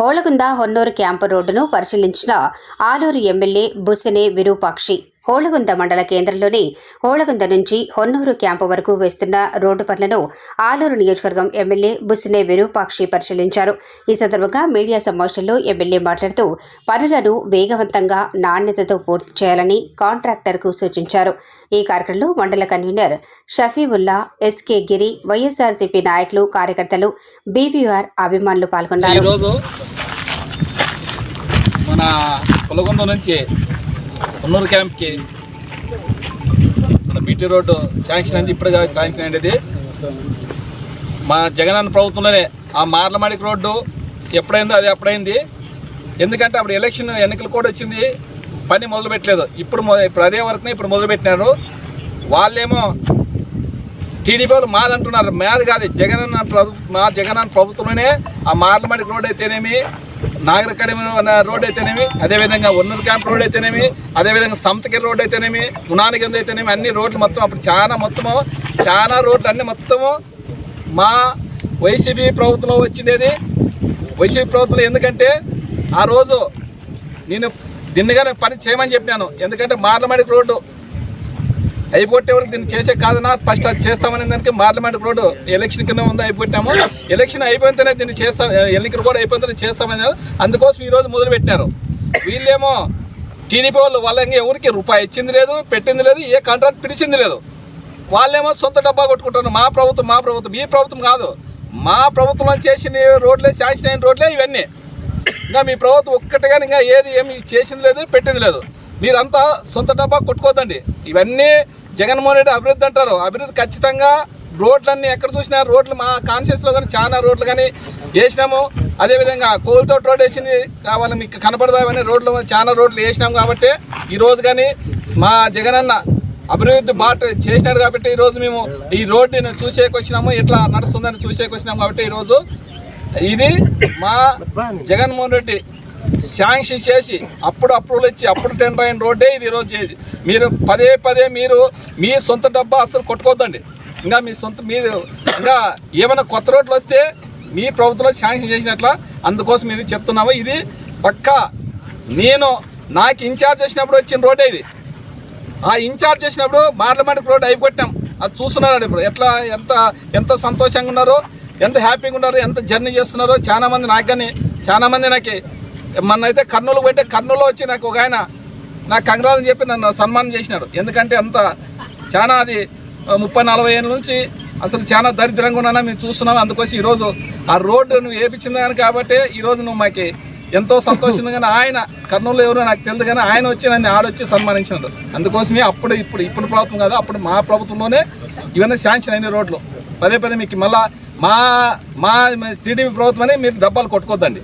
Holagunda Honnur camp రోడ్డును పరిశీలించిన Alur MLA Busine Virupakshi. Holagunda మండల కేంద్రంలోని హోళగుంద నుంచి హొన్నూరు క్యాంపు వరకు వేస్తున్న రోడ్డు పనులను ఆలూరు నియోజకవర్గం ఎమ్మెల్యే బుసినే విరూపాక్షి పరిశీలించారు. ఈ సందర్భంగా మీడియా సమావేశంలో ఎమ్మెల్యే మాట్లాడుతూ పనులను వేగవంతంగా నాణ్యతతో పూర్తి చేయాలని కాంట్రాక్టర్కు సూచించారు. ఈ కార్యక్రమంలో మండల convener Shafiulla SK Giri YSRCP నాయకులు కార్యకర్తలు బీవీఆర్ అభిమానులు పాల్గొన్నారు. మన నుంచి కొన్నూరు క్యాంప్కి. మన బీటీ రోడ్డు శాంక్షన్ అయింది ఇప్పుడే కాదు శాంక్షన్ అయ్యేది. మా జగనన్న ప్రభుత్వంలోనే ఆ మార్లమాడికి రోడ్డు ఎప్పుడైందో అది అప్పుడైంది. ఎందుకంటే అప్పుడు ఎలక్షన్ ఎన్నికలు కూడా వచ్చింది పని మొదలు పెట్టలేదు ఇప్పుడు ఇప్పుడు అదే వరకునే ఇప్పుడు మొదలుపెట్టినారు. వాళ్ళేమో టీడీపీ వాళ్ళు మాదంటున్నారు మాది కాదు జగన్ అన్న ప్రభుత్వ మా జగనన్న ప్రభుత్వంలోనే ఆ మార్లమడికి రోడ్ అయితేనేమి నాగర్ రోడ్ అయితేనేమి అదేవిధంగా ఉన్నర్ క్యాంప్ రోడ్ అయితేనేమి అదేవిధంగా సంతగిరి రోడ్ అయితేనేమి గుణానిగంద అయితేనేమి అన్ని రోడ్లు మొత్తం అప్పుడు చాలా మొత్తము చాలా రోడ్లు అన్ని మొత్తము మా వైసీపీ ప్రభుత్వంలో వచ్చిండేది వైసీపీ ప్రభుత్వంలో ఎందుకంటే ఆ రోజు నేను దిన్నగానే పని చేయమని చెప్పినాను. ఎందుకంటే మార్లమడికి రోడ్డు అయిపోతే వరకు దీన్ని చేసే కాదన్నా ఫస్ట్ అది చేస్తామనే దానికి పార్లమెంట్ రోడ్డు ఎలక్షన్ కింద ఉందా అయిపోయాము ఎలక్షన్ అయిపోయితేనే దీన్ని చేస్తాం ఎన్నికలు కూడా అయిపోతేనే చేస్తామని అందుకోసం ఈరోజు మొదలు పెట్టారు వీళ్ళేమో టీడీపీ వాళ్ళు వాళ్ళ ఇంకా ఎవరికి రూపాయి ఇచ్చింది లేదు పెట్టింది లేదు ఏ కాంట్రాక్ట్ పిలిచింది లేదు. వాళ్ళేమో సొంత డబ్బా కొట్టుకుంటారు మా ప్రభుత్వం మా ప్రభుత్వం ఈ ప్రభుత్వం కాదు. మా ప్రభుత్వం చేసిన రోడ్లే శాంక్షన్ అయిన రోడ్లే ఇవన్నీ. ఇంకా మీ ప్రభుత్వం ఒక్కటిగా ఇంకా ఏది ఏమి చేసింది లేదు పెట్టింది లేదు. మీరంతా సొంత డబ్బా కొట్టుకోదండి ఇవన్నీ జగన్మోహన్ రెడ్డి అభివృద్ధి అంటారు. అభివృద్ధి ఖచ్చితంగా రోడ్లన్నీ ఎక్కడ చూసినా రోడ్లు మా కాన్షియస్లో కానీ చాలా రోడ్లు కానీ వేసినాము. అదేవిధంగా కోల్తో రోడ్ వేసింది కావాలి మీకు కనపడదామని రోడ్లు చాలా రోడ్లు వేసినాము కాబట్టి ఈరోజు కానీ మా జగనన్న అభివృద్ధి బాట చేసినాడు కాబట్టి ఈరోజు మేము ఈ రోడ్డుని చూసేకి వచ్చినాము. ఎట్లా నడుస్తుందని చూసేకొచ్చినాము కాబట్టి ఈరోజు ఇది మా జగన్మోహన్ రెడ్డి శాంక్షన్ చేసి అప్పుడు అప్రూవల్ ఇచ్చి అప్పుడు టెండర్ అయిన రోడ్డే ఇది ఈరోజు మీరు పదే పదే మీరు మీ సొంత డబ్బా అసలు కొట్టుకోవద్దండి. ఇంకా మీ సొంత మీరు ఇంకా ఏమైనా కొత్త రోడ్లు వస్తే మీ ప్రభుత్వంలో శాంక్షన్ చేసినట్ల అందుకోసం ఇది చెప్తున్నాము. ఇది పక్కా నేను నాకు ఇన్ఛార్జ్ చేసినప్పుడు వచ్చిన రోడ్డే ఇది. ఆ ఇన్ఛార్జ్ చేసినప్పుడు పార్లమెంట్ రోడ్ అయిపోట్టాం అది చూస్తున్నారండి ఇప్పుడు ఎట్లా ఎంత ఎంత సంతోషంగా ఉన్నారో ఎంత హ్యాపీగా ఉన్నారో ఎంత జర్నీ చేస్తున్నారో చాలామంది నాకు కానీ చాలామంది నాకు మొన్న అయితే కర్నూలు పోతే కర్నూలు వచ్చి నాకు ఒక ఆయన నాకు కంగ్రాలని చెప్పి నన్ను సన్మానం చేసినాడు. ఎందుకంటే అంత చాలా అది ముప్పై నలభై ఏళ్ళ నుంచి అసలు చాలా దరిద్రంగా ఉన్నానా మేము చూస్తున్నాం. అందుకోసం ఈరోజు ఆ రోడ్డు నువ్వు వేపించింది కానీ కాబట్టి ఈరోజు నువ్వు మాకి ఎంతో సంతోషంగా కానీ ఆయన కర్నూలు ఎవరో నాకు తెలియదు కానీ ఆయన వచ్చి నన్ను ఆడొచ్చి సన్మానించినాడు. అందుకోసమే అప్పుడు ఇప్పుడు ఇప్పుడు ప్రభుత్వం కాదు అప్పుడు మా ప్రభుత్వంలోనే ఇవన్నీ శాంక్షన్ అయిన రోడ్లు. పదే పదే మీకు మళ్ళీ మా మా టీడీపీ ప్రభుత్వమని మీరు డబ్బాలు కొట్టుకోద్దండి.